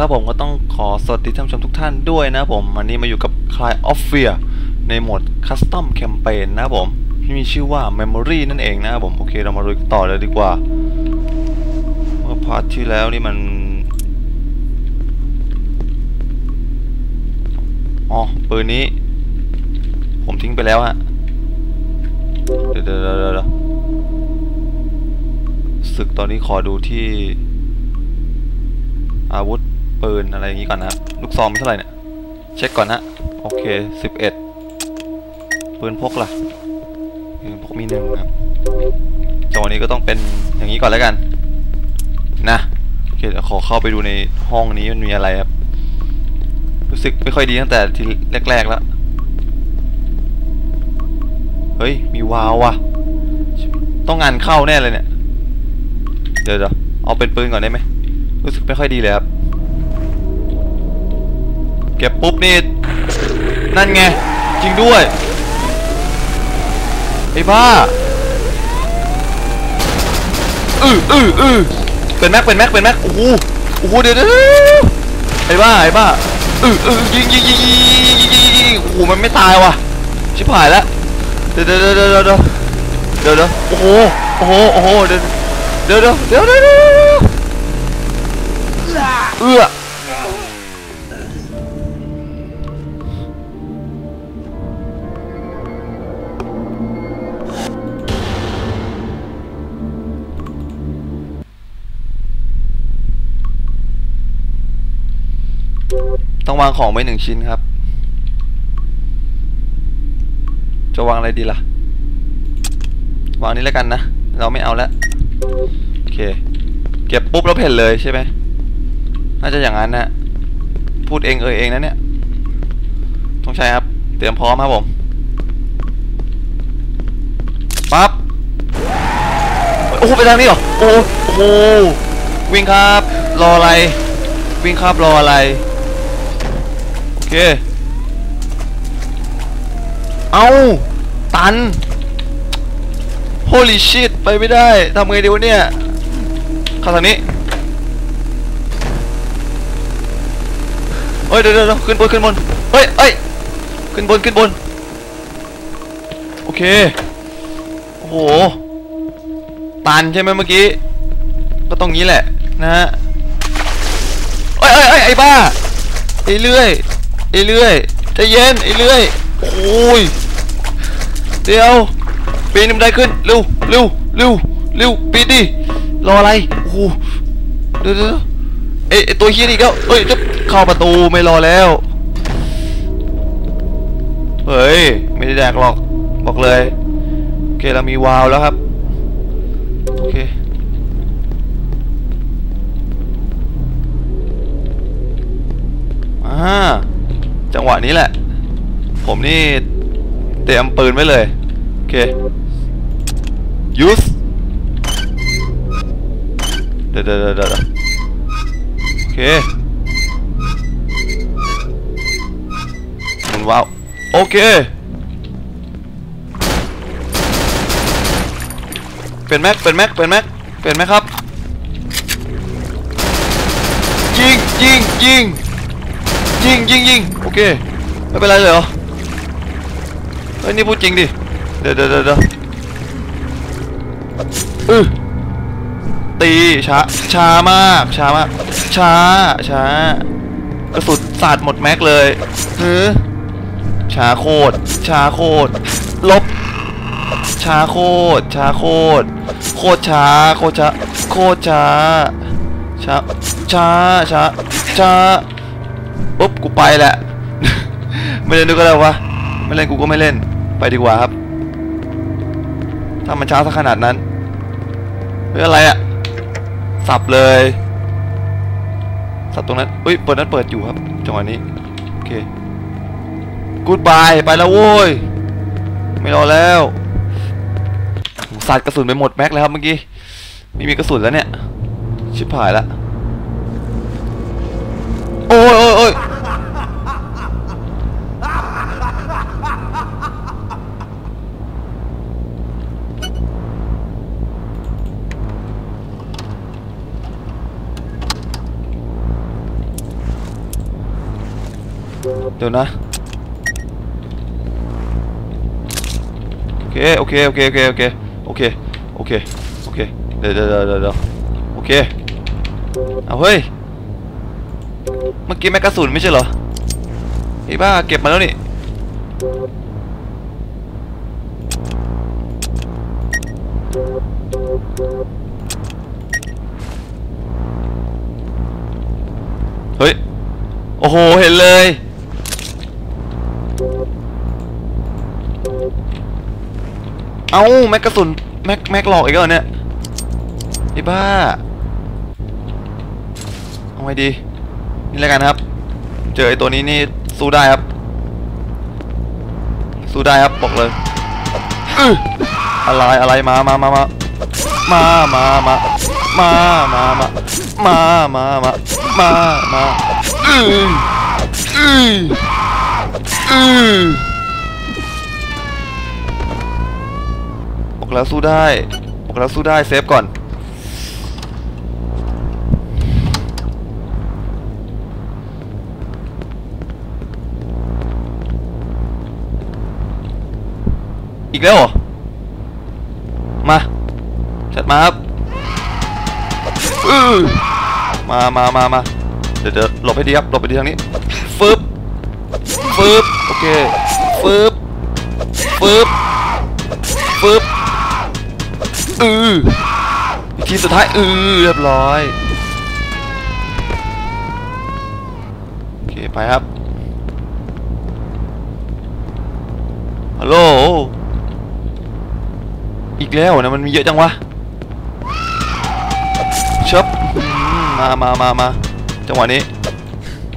แล้วครับผมก็ต้องขอสวัสดีท่านผู้ชมทุกท่านด้วยนะผมวันนี้มาอยู่กับ Cry of Fear ในโหมด Custom Campaign นะผมที่มีชื่อว่า Memory นั่นเองนะผมโอเคเรามาลุยกันต่อเลยดีกว่าเมื่อพาร์ทที่แล้วนี่มันอ๋อปืนนี้ ผมทิ้งไปแล้วฮะเดี๋ยวเดี๋ยวเดี๋ยวเดี๋ยวศึกตอนนี้ขอดูที่อาวุธ ปืนอะไรอย่างนี้ก่อนนะครับ ลูกซองมีเท่าไหร่เนี่ย เช็คก่อนนะโอเคสิบเอ็ดปืนพกล่ะปืนพกมีหนึ่งครับจังหวะนี้ก็ต้องเป็นอย่างนี้ก่อนแล้วกัน นะโอเคเดี๋ยวขอเข้าไปดูในห้องนี้มันมีอะไรครับ รู้สึกไม่ค่อยดีตั้งแต่ทีแรก ๆ แล้ว เฮ้ย มีวาวว่ะ ต้องงานเข้าแน่เลยเนี่ย เดี๋ยวเดี๋ยวเอาเป็นปืนก่อนได้ไหม รู้สึกไม่ค่อยดีเลยครับ เก็บปุ๊บนี่ นั่นไง จริงด้วย ไอ้บ้าอืออืออือเป็นแม็กเป็นแม็กเป็นแม็กโอ้โหโอ้โหเดี๋ยวเดี๋ยไอ้บ้าไอ้บ้าอืออือยิงยิงยิงยิงยิงยิงโอ้โหมันไม่ตายว่ะชิบหายแล้วเดี๋ยวเดี๋ยวเดี๋ยวเดี๋ยวเดี๋ยวโอ้โหโอ้โหโอ้โหเดี๋ยวเดี๋ยวเดี๋ยวเดี๋ยวเดี๋ยวเอื้อ วางของไว้หนึ่งชิ้นครับ จะวางอะไรดีล่ะ วางนี้แล้วกันนะ เราไม่เอาแล้วโอเค เก็บปุ๊บแล้วเพ่นเลยใช่ไหมน่าจะอย่างนั้นนะพูดเองเออเองนะเนี่ยต้องใช้ครับ เตรียมพร้อมครับผมปั๊บโอ้โหไปทางนี้เหรอ โอ้โหวิ่งครับ รออะไร วิ่งครับรออะไร เค เอาตัน holy shit ไปไม่ได้ทำไงดีวะเนี่ยเข้าทางนี้เฮ้ยเดี๋ยวเดี๋ยวขึ้นบนขึ้นบนเฮ้ยเฮ้ยขึ้นบนขึ้นบนโอเคโอ้โหตันใช่ไหมเมื่อกี้ก็ต้องงี้แหละนะฮะเอ้ยเอ้ยเอ้ยไอ้บ้าไอ้เลื่อย ไอ้เลื่อยใจเย็นไอ้เลื่อยโอ้ยเดี๋ยวปีนมันได้ขึ้นเร็วเร็วเร็วเร็วปีนดิรออะไรโอ้โหเดี๋ยวเดี๋ยวเอ้ยไอตัวเฮียนี่ก็เอ้ยจะเข้าประตูไม่รอแล้วเฮ้ยไม่ได้แดกหรอกบอกเลยโอเคเรามีวาล์วแล้วครับโอเคอ่า จังหวะนี้แหละ ผมนี่เตรียมปืนไว้เลย โอเค use เดี๋ยวเดี๋ยวเดี๋ยวเดี๋ยวโอเคมุนว้าว โอเค เป็นแม็ก เป็นแม็ก เป็นแม็ก เป็นแม็กครับ ยิงยิงยิง ยิงยิงยิงโอเคไม่เป็นไรเลยเหรอเฮ้ยนี่พูดจริงดิเดี๋ยวเดี๋ยวเดี๋ยวเดี๋ยวอือตีช้าช้ามากช้ามากช้าช้ากระสุนสาดหมดแม็กเลยเฮ้อช้าโคตรช้าโคตรลบช้าโคตรช้าโคตรโคตรช้าโคตรช้าโคตรช้าช้าช้าช้าช้า ปุ๊บกูไปแหละ ไม่เล่นด้วยก็ได้วะไม่เล่นกูก็ไม่เล่นไปดีกว่าครับ ถ้ามันช้าสักขนาดนั้นเฮ้ยอะไรอะสับเลยสับตรงนั้นเฮ้ยเปิดนั้นเปิดอยู่ครับจังหวะนี้โอเคกูดบายไปแล้วโว้ยไม่รอแล้วสัดกระสุนไปหมดแม็กแล้วครับเมื่อกี้ไม่มีกระสุนแล้วเนี่ย ชิบหายละ โอ้ยโอ้ยโอ้ย เดี๋ยวนะ โอเค โอเค โอเค โอเค โอเค โอเค โอเค โอเคเดี๋ยวเดี๋ยวเดี๋ยวเดี๋ยวโอเค เอาเฮ้ย เมื่อกี้แม็กกาสุนไม่ใช่เหรอไอ้บ้าเก็บมาแล้วนี่เฮ้ย โอ้โห เห็นเลย เอ้าแม็กกระสุนแม็กแม็กหลอกอีกแล้วเนี่ยไอ้บ้าเอาไงดีนี่แล้วกันครับ เจอไอ้ตัวนี้นี่สู้ได้ครับ สู้ได้ครับบอกเลยอะไรอะไรมามามามามามามามามามามามามามามาอืออืออือบอ กแล้วสู้ได้บอกแล้วสู้ได้เซฟก่อนอีกแล้วเหรอ มา จัดมาครับมา มา มา มา เดี๋ยวเดี๋ยวหลบให้ดีครับ หลบไปดีทางนี้ ฟึบ ฟึบ โอเค ฟึบ ฟึบ ฟึบ อืออีกทีสุดท้ายอือเรียบร้อยโอเคไปครับฮัลโหลอีกแล้วนะมันมีเยอะจังวะเชิบมามามามาจังหวะนี้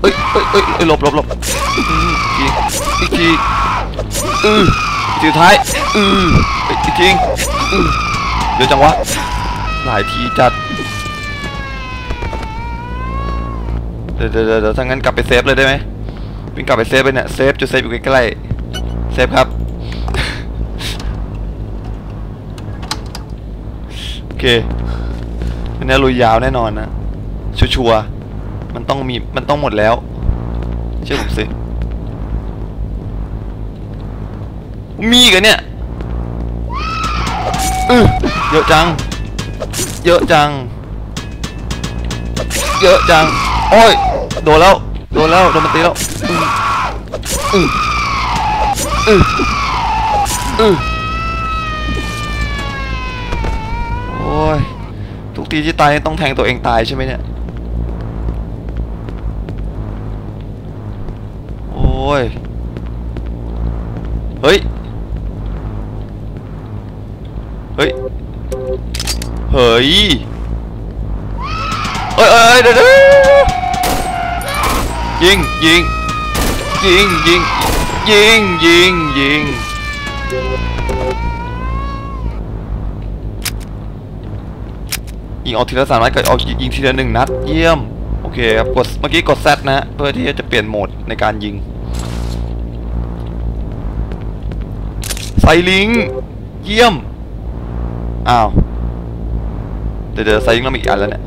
เอ้ยเอ้ยเอ้ยเอ้ยหลบหลบหลบอีกทีอีกทีอืออสุดท้ายอืออ้ยอีกทีอือ เยอะจังวะ หลายทีจัด เดี๋ยวเดี๋ยวถ้างั้นกลับไปเซฟเลยได้ไหมวิ่งกลับไปเซฟไปเนี่ย เซฟจุดเซฟอยู่ใกล้ๆ เซฟครับ โอเคอันนี้ลุยยาวแน่นอนนะ ชัวร์ๆมันต้องมี มันต้องหมดแล้ว เชื่อผมสิ มีกันเนี่ยอือ เยอะจัง เยอะจัง เยอะจัง โอ้ย โดนแล้ว โดนแล้ว โดนมันตีแล้วอืออืออืออโอ้ย ทุกทีที่ตายต้องแทงตัวเองตายใช่ไหมเนี่ย โอ้ย เฮ้ย เฮ้ย เฮ้ยเอ้ยเอ้ยเดี๋ยวยิงยิงยิงยิงยิงยิงยิงยิงออกทีละสามนัดกับออกยิงทีละหนึ่งนัดเยี่ยมโอเคครับกดเมื่อกี้กด Z นะฮะเพื่อที่จะเปลี่ยนโหมดในการยิงไซลิงเยี่ยมอ้าว เดี๋ยวเดี๋ยวไซลิงเรามีอีกอันแล้วเนี่ย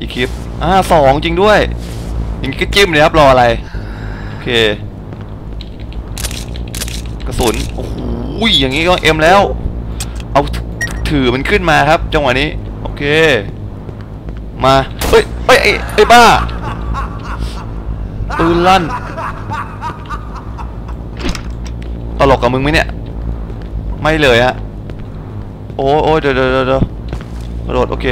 อีกคลิปอ่าสองจริงด้วยอย่างนี้ก็จิ้มเลยครับรออะไรโอเคกระสุนโอ้โหอย่างนี้ก็เอ็มแล้ว เอาถือมันขึ้นมาครับ จังหวะนี้โอเค มาเฮ้ยเฮ้ยไอ้ไอ้บ้าปืนลั่นตลกกับมึงไหมเนี่ย ไม่เลยฮะโอ้โอ้ยเดี๋ยวเดี๋ยวเดี๋ยว กระโดดโอเค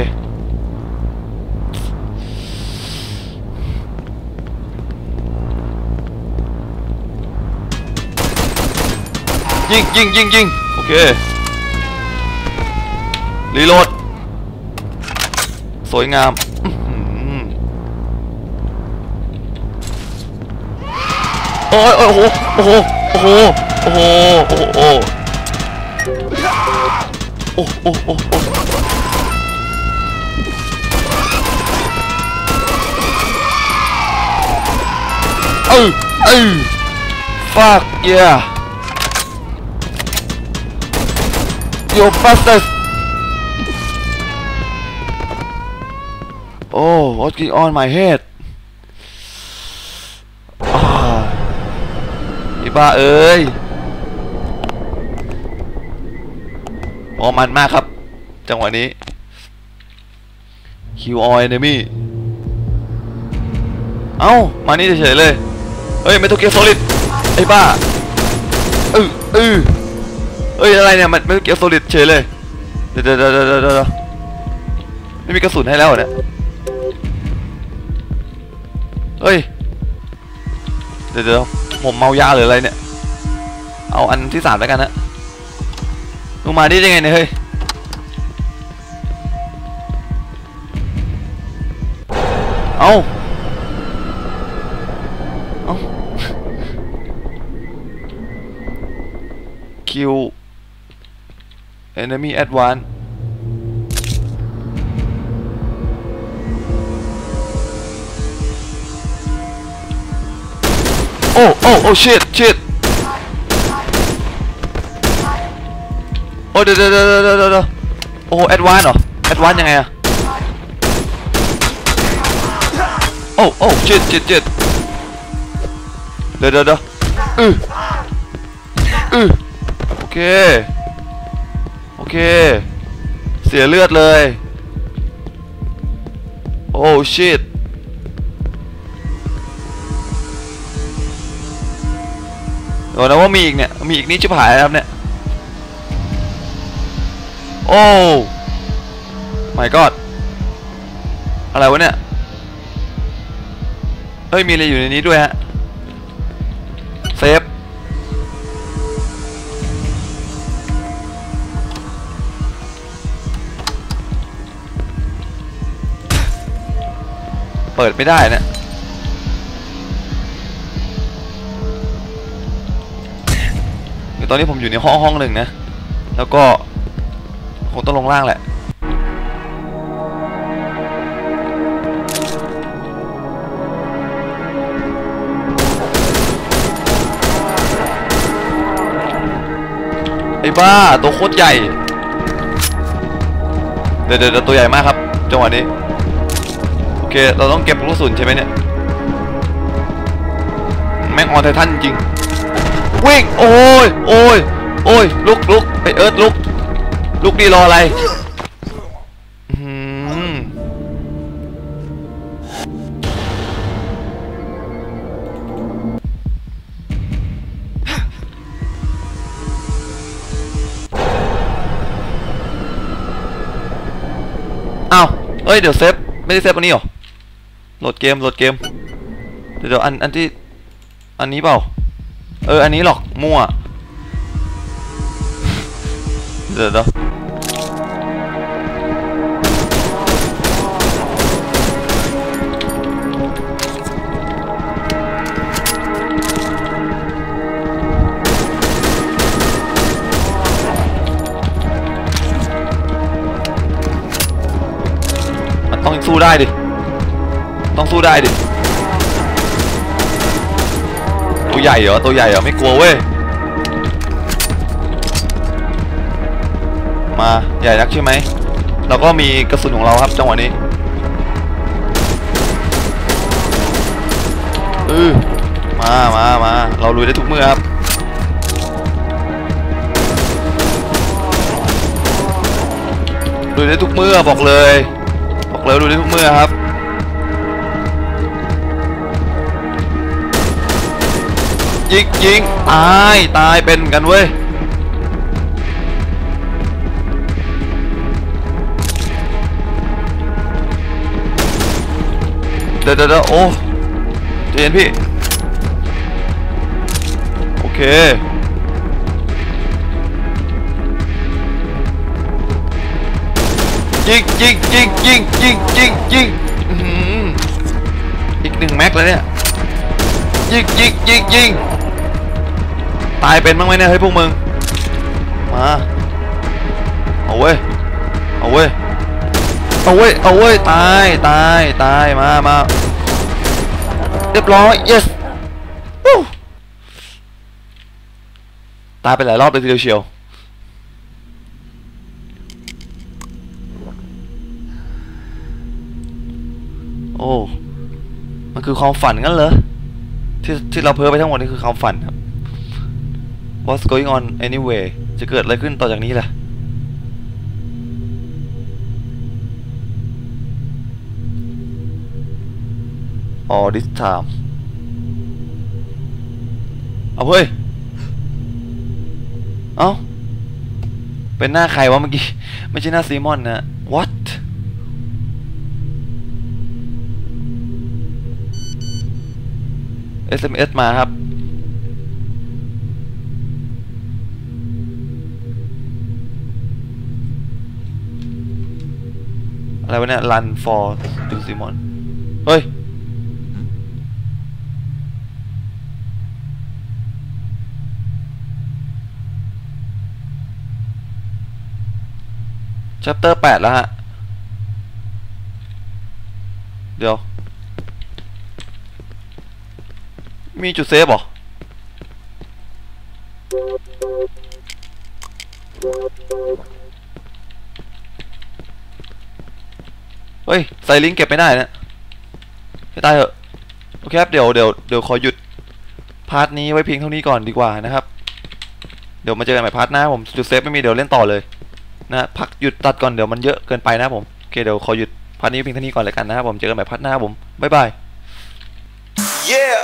ยิงยิงยิงยิงโอเครีโหลด สวยงามโอ้ยโอ้โหโอ้โหโอ้โหโอ้โหโอ้โหโอ้โหโอ้โห เออเออ fuck yeah you bastard oh what's going on my head อ้บ้าเอ้ยโอมันมากครับ จังหวะนี้คิวออยเนมี่ เอ้า มานี่เฉยๆเลย เฮ้ยไม่ต้องเกียร์โซลิดไอ้บ้าเออเออเอ้ยอะไรเนี่ยมันไม่ต้องเกียร์โซลิดเฉยเลยเดี๋ยวเดี๋ยวเดี๋ยวเดี๋ยวเดี๋ยวไม่มีกระสุนให้แล้วเนี่ยเฮ้ยเดี๋ยวเดี๋ยวผมเมายาหรืออะไรเนี่ยเอาอันที่สามแล้วกันนะลงมาได้ยังไงเนี่ยเฮ้ยเอา ดี๋ยวเดี๋ยวเดี๋ยวเดี๋ยวโอ้ advance เหรอ advance ยังไงอะโอ้โอ้เจ็ดเจ็ เค โอเค เสียเลือดเลย โอ้ชิตเดี๋ยวนะว่ามีอีกเนี่ย มีอีกนี่ชิบหายแล้วครับเนี่ย โอ้ my god อะไรวะเนี่ย เฮ้ย มีอะไรอยู่ในนี้ด้วยฮะ เปิดไม่ได้นะี่ยคือตอนนี้ผมอยู่ในห้องห้องหนึ่งนะ แล้วก็คงต้องลงล่างแหละไอ้บ้า ตัวโคตรใหญ่ เดี๋ยวเดี๋ยวตัวใหญ่มากครับ จังหวะนี้ เค เราต้องเก็บลูกกระสุนใช่ไหมเนี่ย แม่งออนไททันจริง วิ่ง โอ้ย โอ้ย โอ้ย ลุกลุกไอเอิร์ธลุก ลุกดีรออะไรอื้อหืออ้าวเอ้ย เดี๋ยวเซฟ ไม่ได้เซฟอันนี้หรอ โหลดเกมโหลดเกมเดี๋ยวเดี๋ยวอันอันที่ อันนี้เปล่า เออ อันนี้หรอกมั่ว เดี๋ยวเดี๋ยวมันต้องสู้ได้ดิต้อง สู้ได้ดิตัวใหญ่เหรอตัวใหญ่เหรอไม่กลัวเว้ยมาใหญ่นักใช่ไหมเราก็มีกระสุนของเราครับจังหวะนี้เออมามามาเราลุยได้ทุกเมื่อครับลุยได้ทุกเมื่อบอกเลย บอกเลยลุยได้ทุกเมื่อครับ ยิงยิงตายตายเป็นกันเว้ยเดี๋ยวเดี๋ยวเดะโอ้ใจเย็นพี่ โอเคยิงยิงยิงยิงยิงยิงยิงอื้อหืออีกหนึ่งแม็กแล้วเนี่ยยิงยิงยิงยิง ตายเป็นบ้างไหมเนี่ยเฮ้ยพวกมึง มา เอาเว้ย เอาเว้ย เอาเว้ย เอาเว้ย ตาย ตาย ตาย มามาเรียบร้อย yes ตายไปหลายรอบเลยทีเดียวเชียว โอ้ มันคือความฝันงั้นเหรอ ที่ที่เราเพ้อไปทั้งหมดนี่คือความฝันครับ What's going on anyway จะเกิดอะไรขึ้นต่อจากนี้ล่ะ all this time เอาเฮ้ย เอ้า เป็นหน้าใครวะเมื่อกี้ ไม่ใช่หน้าซีมอนนะ what SMS มาครับ อะไรวะเนี่ย run for ดูซิมอนเฮ้ย chapter แปดแล้วฮะ เดี๋ยว มีจุดเซฟเหรอ เฮ้ยใส่ลิงก์เก็บไม่ได้นะให้ตายเถอะโอเคครับเดี๋ยวเดี๋ยวเดี๋ยวขอหยุดพาร์ทนี้ไว้เพียงเท่านี้ก่อนดีกว่านะครับ เดี๋ยวมาเจอกันใหม่พาร์ทหน้าผมจุดเซฟไม่มีเดี๋ยวเล่นต่อเลยนะพักหยุดตัดก่อนเดี๋ยวมันเยอะเกินไปนะผมโอเคเดี๋ยวขอหยุดพาร์ทนี้เพียงเท่านี้ก่อนเลยกันนะครับผมเจอกันใหม่พาร์ทหน้าผมบ๊ายบาย Yeah.